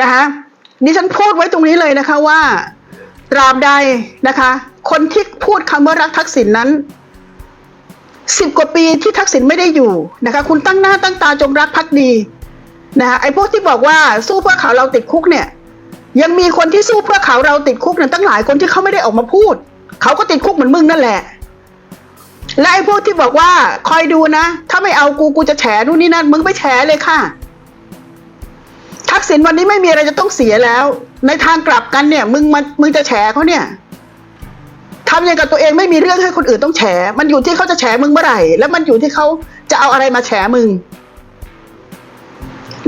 นะคะดิฉันพูดไว้ตรงนี้เลยนะคะว่า ตราบใดนะคะ คนที่พูดคำว่ารักทักษิณนนั้นสิบกว่าปีที่ทักษิณไม่ได้อยู่นะคะ คุณตั้งหน้าตั้งตาจงรักภักดีนะคะไอ้พวกที่บอกว่าสู้เพื่อเขาเราติดคุกเนี่ย ยังมีคนที่สู้เพื่อเขาเราติดคุกเนี่ยตั้งหลายคนที่เขาไม่ได้ออกมาพูด เขาก็ติดคุกเหมือนมึงนั่นแหละ และไอ้พวกที่บอกว่าคอยดูนะ ถ้าไม่เอากูกูจะแฉนู่นนี่นั่นมึงไปแฉเลยค่ะ ทักษิณวันนี้ไม่มีอะไรจะต้องเสียแล้ว ในทางกลับกันเนี่ย มึงมามึงจะแฉเขาเนี่ยทำอย่างกับตัวเองไม่มีเรื่องให้คนอื่นต้องแฉ มันอยู่ที่เขาจะแฉมึงเมื่อไหร่ แล้วมันอยู่ที่เขาจะเอาอะไรมาแฉมึง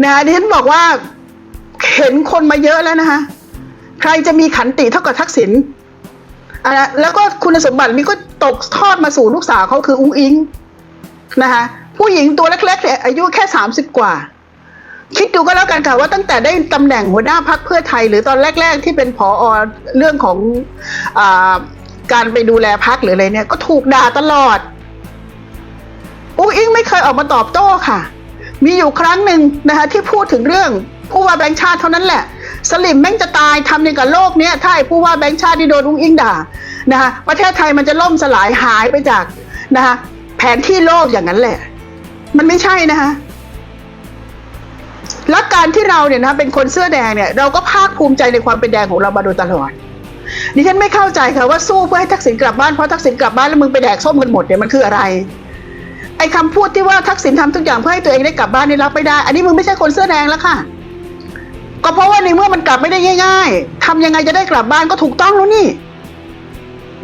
นะดิฉันบอกว่าเห็นคนมาเยอะแล้วนะคะใครจะมีขันติเท่ากับทักษิณอะแล้วก็คุณสมบัตินี้ก็ตกทอดมาสู่ลูกสาวเขาคืออุ้งอิงนะคะผู้หญิงตัวเล็กๆอายุแค่สามสิบกว่า คิดดูก็แล้วกันค่ะว่าตั้งแต่ได้ตำแหน่งหัวหน้าพักเพื่อไทย หรือตอนแรก ๆ ที่เป็นผออเรื่องของอการไปดูแลพักหรืออะไรเนี่ย ก็ถูกด่าตลอดอุ้งอิงไม่เคยออกมาตอบโต้ค่ะ มีอยู่ครั้งหนึ่งนะคะที่พูดถึงเรื่องผู้ว่าแบงค์ชาติเท่านั้นแหละ สลิมแม่งจะตายทำในกับโลกเนี้ยถ้าไอ้ผู้ว่าแบงค์ชาติที่โดนอุ้งอิงด่านะคะประเทศไทยมันจะล่มสลายหายไปจากนะคะแผนที่โลกอย่างนั้นแหละ มันไม่ใช่นะคะ และการที่เราเนี่ยนะเป็นคนเสื้อแดงเนี่ยเราก็ภาคภูมิใจในความเป็นแดงของเรามาโดยตลอดดิฉันไม่เข้าใจค่ะว่าสู้เพื่อให้ทักษิณกลับบ้านเพราะทักษิณกลับบ้านแล้วมึงไปแดกส้มกันหมดเนี่ยมันคืออะไร ไอ้คำพูดที่ว่าทักษิณทำทุกอย่างเพื่อให้ตัวเองได้กลับบ้านนี่รับไม่ได้ อันนี้มึงไม่ใช่คนเสื้อแดงแล้วค่ะ ก็เพราะว่าในเมื่อมันกลับไม่ได้ง่าย ๆทำยังไงจะได้กลับบ้านก็ถูกต้องแล้วนี่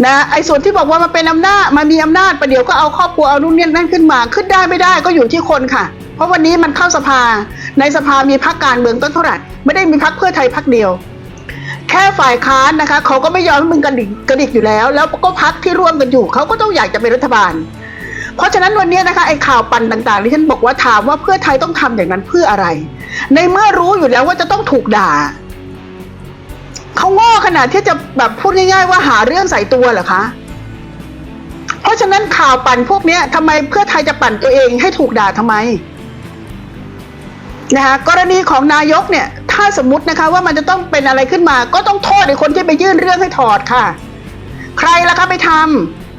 นะไอ้ส่วนที่บอกว่ามันเป็นอำนาจมันมีอำนาจประเดี๋ยวก็เอาครอบครัวเอานู่นนี่นั่นขึ้นมา ขึ้นได้ไม่ได้ก็อยู่ที่คนค่ะ เพราะวันนี้มันเข้าสภา ในสภามีพรรคการเมืองต้นเท่าไหร่ไม่ได้มีพรรคเพื่อไทยพรรคเดียว แค่ฝ่ายค้านนะคะเขาก็ไม่ยอมให้มึงกระดิกกระดิกอยู่แล้ว แล้วก็พรรคที่ร่วมกันอยู่เขาก็ต้องอยากจะเป็นรัฐบาล เพราะฉะนั้นวันนี้นะคะไอ้ข่าวปั่นต่างๆที่ฉันบอกว่าถามว่าเพื่อไทยต้องทำอย่างนั้นเพื่ออะไร ในเมื่อรู้อยู่แล้วว่าจะต้องถูกด่าเขาโง่ขนาดที่จะแบบพูดง่ายๆว่าหาเรื่องใส่ตัวเหรอคะเพราะฉะนั้นข่าวปั่นพวกนี้ทำไมเพื่อไทยจะปั่นตัวเองให้ถูกด่าทำไม นะคะกรณีของนายกเนี่ยถ้าสมมตินะคะว่ามันจะต้องเป็นอะไรขึ้นมา ก็ต้องโทษไอ้คนที่ไปยื่นเรื่องให้ถอดค่ะ ใครล่ะคะไปท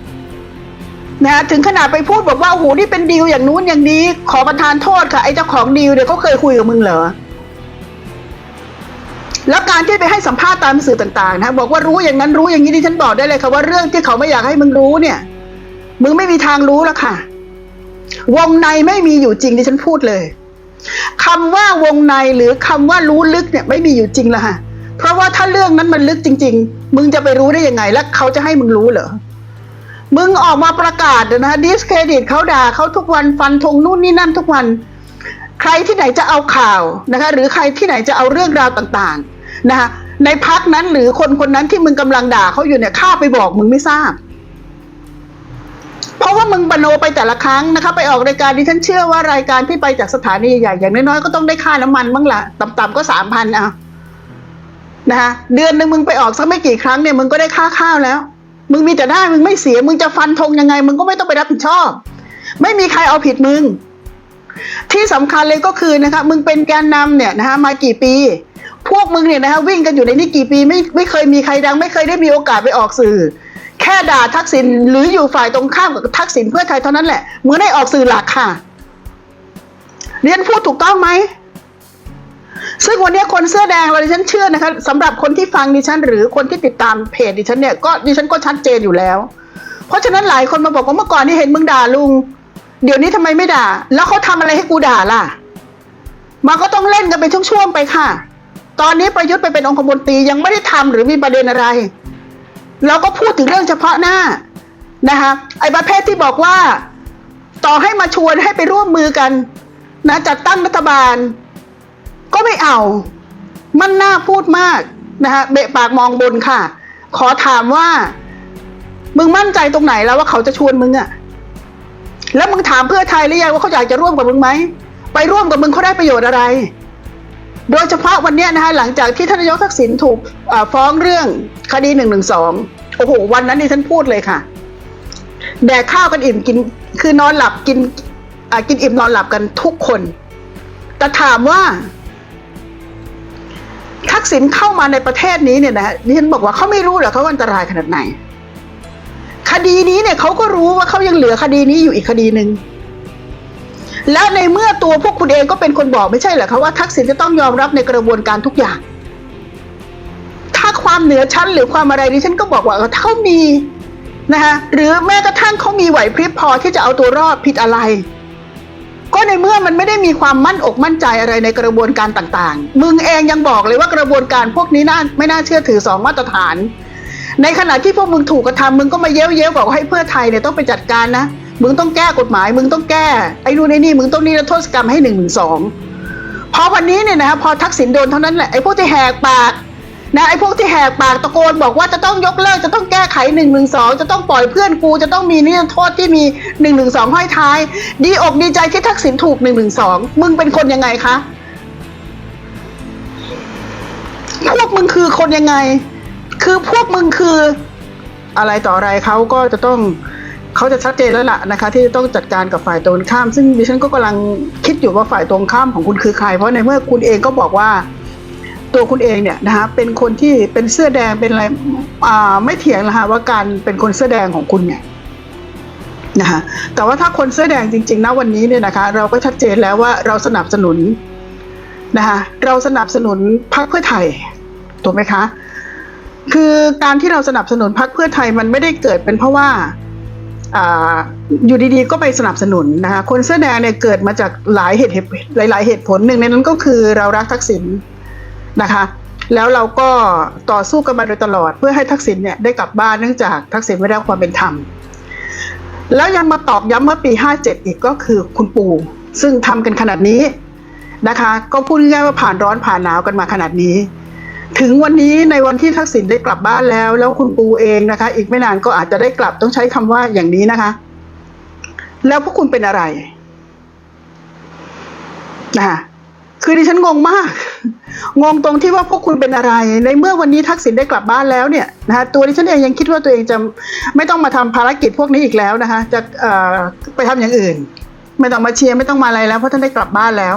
ำนะถึงขนาดไปพูดบอกว่าโอ้โหนี่เป็นดีลอย่างนู้นอย่างนี้ ขอประทานโทษค่ะไอ้เจ้าของดีลเนี่ยเขาเคยคุยกับมึงเหรอแล้วการที่ไปให้สัมภาษณ์ตามสื่อต่างๆนะบอกว่ารู้อย่างนั้นรู้อย่างนี้ดิฉันบอกได้เลยค่ะว่าเรื่องที่เขาไม่อยากให้มึงรู้เนี่ย มึงไม่มีทางรู้แล้วค่ะ วงในไม่มีอยู่จริงดิฉันพูดเลย คำว่าวงในหรือคำว่ารู้ลึกเนี่ยไม่มีอยู่จริงล้วค่ะ เพราะว่าถ้าเรื่องนั้นมันลึกจริง ๆ มึงจะไปรู้ได้ยังไง แล้วเขาจะให้มึงรู้เหรอ มึงออกมาประกาศนะดิสเครดิตเขาด่าเขาทุกวันฟันธงนู่นนี่นั่นทุกวัน ใครที่ไหนจะเอาข่าวนะคะ หรือใครที่ไหนจะเอาเรื่องราวต่างๆนะคะในพักนั้นหรือคนคนนั้นที่มึงกำลังด่าเขาอยู่เนี่ยข้าไปบอกมึงไม่ทราบ มึงบโนไปแต่ละครั้งนะคะ ไปออกรายการดิฉันเชื่อว่ารายการที่ไปจากสถานีใหญ่ๆอย่างน้อยๆก็ต้องได้ค่าน้ำมันบ้างละต่ำๆก็สามพันอะนะคะเดือนหนึ่งมึงไปออกสักไม่กี่ครั้งเนี่ยมึงก็ได้ค่าข้าวแล้ว มึงมีแต่ได้มึงไม่เสีย มึงจะฟันธงยังไง มึงก็ไม่ต้องไปรับผิดชอบ ไม่มีใครเอาผิดมึง ที่สำคัญเลยก็คือนะคะมึงเป็นแกนนำเนี่ยนะคะมากี่ปี พวกมึงเนี่ยนะคะวิ่งกันอยู่ในนี้กี่ปีไม่ไม่เคยมีใครดัง ไม่เคยได้มีโอกาสไปออกสื่อ แค่ด่าทักษิณหรืออยู่ฝ่ายตรงข้ามกับทักษิณเพื่อไทยเท่านั้นแหละเมึงได้ออกสื่อหลักค่ะเรียนพูดถูกต้องไหมซึ่งวันนี้คนเสื้อแดงเราดิฉันเชื่อนะคะสำหรับคนที่ฟังดิฉัน หรือคนที่ติดตามเพจดิฉันเนี่ยก็ดิฉันก็ชัดเจนอยู่แล้ว เพราะฉะนั้นหลายคนมาบอกว่าเมื่อก่อนนี่เห็นมึงด่าลุง เดี๋ยวนี้ทำไมไม่ด่า แล้วเขาทำอะไรให้กูด่าล่ะมันก็ต้องเล่นกันเป็นช่วงๆไปค่ะ ตอนนี้ประยุทธ์ไปเป็นองคมนตรียังไม่ได้ทำหรือมีประเด็นอะไร เราก็พูดถึงเรื่องเฉพาะหน้านะคะไอ้ประเภทที่บอกว่า ต่อให้มาชวนให้ไปร่วมมือกัน นะจัดตั้งรัฐบาล ก็ไม่เอา มันน่าพูดมากนะคะเบะปากมองบนค่ะ ขอถามว่า มึงมั่นใจตรงไหนแล้วว่าเขาจะชวนมึงอะแล้วมึงถามเพื่อไทยหรือยังว่าเขาอยากจะร่วมกับมึงไหมไปร่วมกับมึงเขาได้ประโยชน์อะไร โดยเฉพาะวันนี้นะคะหลังจากที่ท่านนายกทักษิณถูกฟ้องเรื่องคดีหนึ่งหนึ่งสองโอ้โหวันนั้นนี่ฉันพูดเลยค่ะ แดกข้าวกันอิ่มกินคือนอนหลับกินอ่ากินอิ่มนอนหลับกันทุกคน แต่ถามว่า ทักษิณเข้ามาในประเทศนี้เนี่ยนะฮะดิฉันบอกว่าเขาไม่รู้เหรอเขาว่าอันตรายขนาดไหน คดีนี้เนี่ยเขาก็รู้ว่าเขายังเหลือคดีนี้อยู่อีกคดีหนึ่ง แล้วในเมื่อตัวพวกคุณเองก็เป็นคนบอกไม่ใช่เหรอคะว่าทักษิณจะต้องยอมรับในกระบวนการทุกอย่าง ถ้าความเหนือชั้นหรือความอะไรดิฉันก็บอกว่าเออถ้าเขามีนะคะหรือแม้กระทั่งเขามีไหวพริบพอที่จะเอาตัวรอดผิดอะไร ก็ในเมื่อมันไม่ได้มีความมั่นอกมั่นใจอะไรในกระบวนการต่างๆ มึงเองยังบอกเลยว่ากระบวนการพวกนี้น่าไม่น่าเชื่อถือสองมาตรฐาน ในขณะที่พวกมึงถูกกระทำมึงก็มาเย้ยวเย้ยวบอกว่าให้เพื่อไทยเนี่ยต้องไปจัดการนะ มึงต้องแก้กฎหมาย มึงต้องแก้ไอ้นู่นไอ้นี่มึงต้องนิรโทษกรรมให้หนึ่งหนึ่งสองพอวันนี้เนี่ยนะพอทักษิณโดนเท่านั้นแหละไอ้พวกที่แหกปากนะไอ้พวกที่แหกปากตะโกนบอกว่าจะต้องยกเลิกจะต้องแก้ไขหนึ่งหนึ่งสองจะต้องปล่อยเพื่อนกูจะต้องมีนิรโทษที่มีหนึ่งหนึ่งสองห้อยท้าย ดีอกดีใจที่ทักษิณถูกหนึ่งหนึ่งสองมึงเป็นคนยังไงคะพวกมึงคือคนยังไง คือพวกมึงคืออะไรต่ออะไรเขาก็จะต้อง เขาจะชัดเจนแล้วล่ะนะคะ ที่จะต้องจัดการกับฝ่ายตรงข้าม ซึ่งดิฉันก็กำลังคิดอยู่ว่าฝ่ายตรงข้ามของคุณคือใคร เพราะในเมื่อคุณเองก็บอกว่าตัวคุณเองเนี่ยนะคะเป็นคนที่เป็นเสื้อแดงเป็นอะไรอ่าไม่เถียงนะคะว่าการเป็นคนเสื้อแดงของคุณเนี่ยนะคะแต่ว่าถ้าคนเสื้อแดงจริงๆนะวันนี้เนี่ยนะคะ เราก็ชัดเจนแล้วว่าเราสนับสนุนนะคะเราสนับสนุนพรรคเพื่อไทยถูกไหมคะ คือการที่เราสนับสนุนพรรคเพื่อไทยมันไม่ได้เกิดเป็นเพราะว่า อยู่ดีๆ ก็ไปสนับสนุนนะคะ คนเสื้อแดงเนี่ยเกิดมาจากหลายเหตุหลาย ๆ เหตุผลหนึ่งในนั้นก็คือเรารักทักษิณนะคะ แล้วเราก็ต่อสู้กันมาโดยตลอด เพื่อให้ทักษิณเนี่ยได้กลับบ้านเนื่องจากทักษิณไม่ได้ความเป็นธรรม แล้วยังมาตอกย้ำเมื่อปี 57 อีกก็คือคุณปู่ซึ่งทำกันขนาดนี้นะคะ ก็พูดง่ายๆว่าผ่านร้อนผ่านหนาวกันมาขนาดนี้ ถึงวันนี้ในวันที่ทักษิณได้กลับบ้านแล้ว แล้วคุณปูเองนะคะ อีกไม่นานก็อาจจะได้กลับต้องใช้คำว่าอย่างนี้นะคะ แล้วพวกคุณเป็นอะไรนะคะคือดิฉันงงมาก งงตรงที่ว่าพวกคุณเป็นอะไร ในเมื่อวันนี้ทักษิณได้กลับบ้านแล้วเนี่ยนะคะตัวดิฉันเองยังคิดว่าตัวเองจะไม่ต้องมาทำภารกิจพวกนี้อีกแล้วนะคะ จะไปทำอย่างอื่น ไม่ต้องมาเชียร์ไม่ต้องมาอะไรแล้วเพราะท่านได้กลับบ้านแล้ว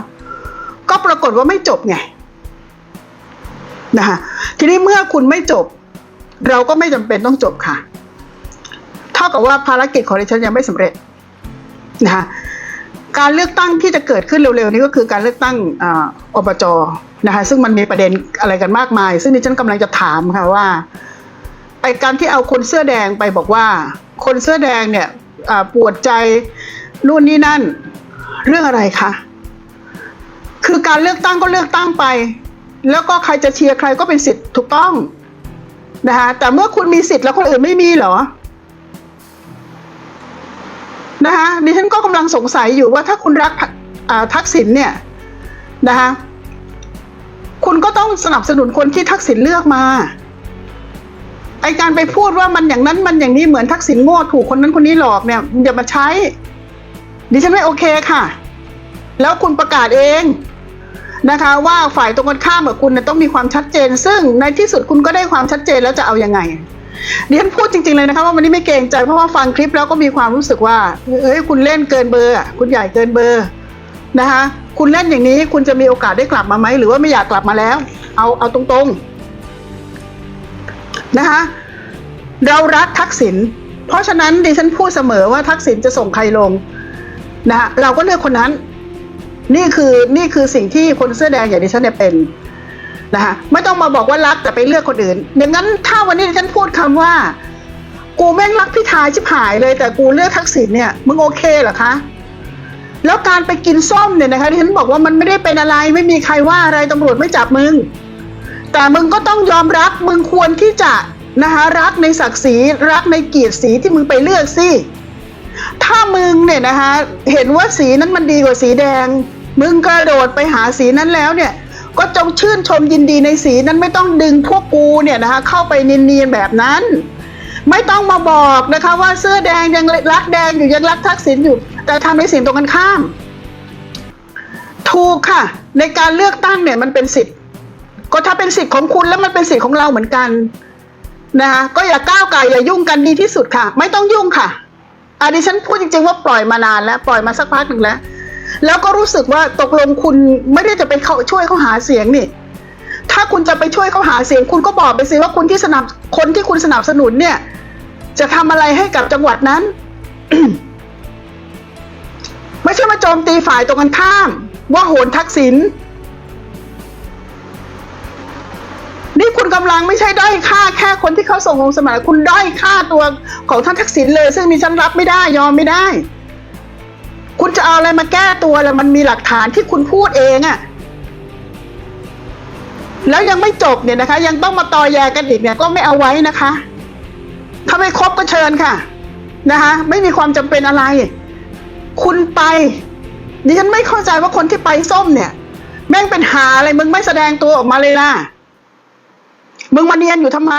ก็ปรากฏว่าไม่จบไง นะคะทีนี้เมื่อคุณไม่จบ เราก็ไม่จำเป็นต้องจบค่ะ เท่ากับว่าภารกิจของดิฉันยังไม่สำเร็จนะคะการเลือกตั้งที่จะเกิดขึ้นเร็วๆนี้ก็คือการเลือกตั้งอบจนะคะซึ่งมันมีประเด็นอะไรกันมากมาย ซึ่งดิฉันกำลังจะถามค่ะว่าไอการที่เอาคนเสื้อแดงไปบอกว่า คนเสื้อแดงเนี่ยปวดใจนู่นนี่นั่น เรื่องอะไรคะคือการเลือกตั้งก็เลือกตั้งไป แล้วก็ใครจะเชียร์ใครก็เป็นสิทธิ์ถูกต้องนะคะแต่เมื่อคุณมีสิทธิ์แล้วคนอื่นไม่มีเหรอนะคะดิฉันก็กำลังสงสัยอยู่ว่าถ้าคุณรักทักษิณเนี่ยนะคะคุณก็ต้องสนับสนุนคนที่ทักษิณเลือกมาไอการไปพูดว่ามันอย่างนั้นมันอย่างนี้เหมือนทักษิณโง่ถูกคนนั้นคนนี้หลอกเนี่ยอย่ามาใช้ ดิฉันไม่โอเคค่ะ แล้วคุณประกาศเอง นะคะว่าฝ่ายตรงกันข้ามกับคุณต้องมีความชัดเจน ซึ่งในที่สุดคุณก็ได้ความชัดเจนแล้วจะเอายังไงดิฉันพูดจริงๆเลยนะคะว่าวันนี้ไม่เกรงใจเพราะว่าฟังคลิปแล้วก็มีความรู้สึกว่าเอ้ยคุณเล่นเกินเบอร์คุณใหญ่เกินเบอร์นะคะคุณเล่นอย่างนี้คุณจะมีโอกาสได้กลับมาไหมหรือว่าไม่อยากกลับมาแล้ว เอาเอาตรงๆนะคะเรารักทักษิณเพราะฉะนั้นดิฉันพูดเสมอว่าทักษิณจะส่งใครลงนะคะเราก็เลือกคนนั้น นี่คือนี่คือสิ่งที่คนเสื้อแดงอย่างดิฉันเนี่ยเป็นนะคะไม่ต้องมาบอกว่ารักแต่ไปเลือกคนอื่นอย่างนั้นถ้าวันนี้ดิฉันพูดคำว่า กูแม่งรักพิธาชิบหายเลย แต่กูเลือกทักษิณเนี่ยมึงโอเคเหรอคะแล้วการไปกินส้มเนี่ยนะคะที่ฉันบอกว่ามันไม่ได้เป็นอะไรไม่มีใครว่าอะไรตำรวจไม่จับมึง แต่มึงก็ต้องยอมรับมึงควรที่จะนะคะรักในศักดิ์ศรีรักในเกียรติสีที่มึงไปเลือกสิถ้ามึงเนี่ยนะคะเห็นว่าสีนั้นมันดีกว่าสีแดง มึงกระโดดไปหาสีนั้นแล้วเนี่ย ก็จงชื่นชมยินดีในสีนั้นไม่ต้องดึงพวกกูเนี่ยนะคะเข้าไปเนียนๆแบบนั้น ไม่ต้องมาบอกนะคะว่าเสื้อแดงยังรักแดงอยู่ยังรักทักษิณอยู่ แต่ทำในสิ่งตรงกันข้าม ถูกค่ะ ในการเลือกตั้งเนี่ยมันเป็นสิทธิ์ ก็ถ้าเป็นสิทธิ์ของคุณแล้วมันเป็นสิทธิ์ของเราเหมือนกันนะคะก็อย่าก้าวไก่อย่ายุ่งกันดีที่สุดค่ะ ไม่ต้องยุ่งค่ะอันนี้ฉันพูดจริงๆว่าปล่อยมานานแล้ว ปล่อยมาสักพักหนึ่งแล้ว แล้วก็รู้สึกว่าตกลงคุณไม่ได้จะไปเขาช่วยเขาหาเสียงนี่ ถ้าคุณจะไปช่วยเขาหาเสียง คุณก็บอกไปสิว่าคุณที่สนับคนที่คุณสนับสนุนเนี่ย จะทำอะไรให้กับจังหวัดนั้น ไม่ใช่มาโจมตีฝ่ายตรงกันข้าม ว่าโหนทักษิณนี่คุณกำลังไม่ใช่ด้อยค่าแค่คนที่เขาส่งลงสมัครคุณด้อยค่าตัวของท่านทักษิณเลย ซึ่งมีฉันรับไม่ได้ยอมไม่ได้ คุณจะเอาอะไรมาแก้ตัวแล้วมันมีหลักฐานที่คุณพูดเองอะแล้วยังไม่จบเนี่ยนะคะ ยังต้องมาต่อแยกันอีกเนี่ยก็ไม่เอาไว้นะคะถ้าไม่ครบก็เชิญค่ะ นะคะ ไม่มีความจำเป็นอะไร คุณไปดิฉันไม่เข้าใจว่าคนที่ไปส้มเนี่ย แม่งเป็นหาอะไรมึงไม่แสดงตัวออกมาเลยล่ะ มึงมาเนียนอยู่ทำไม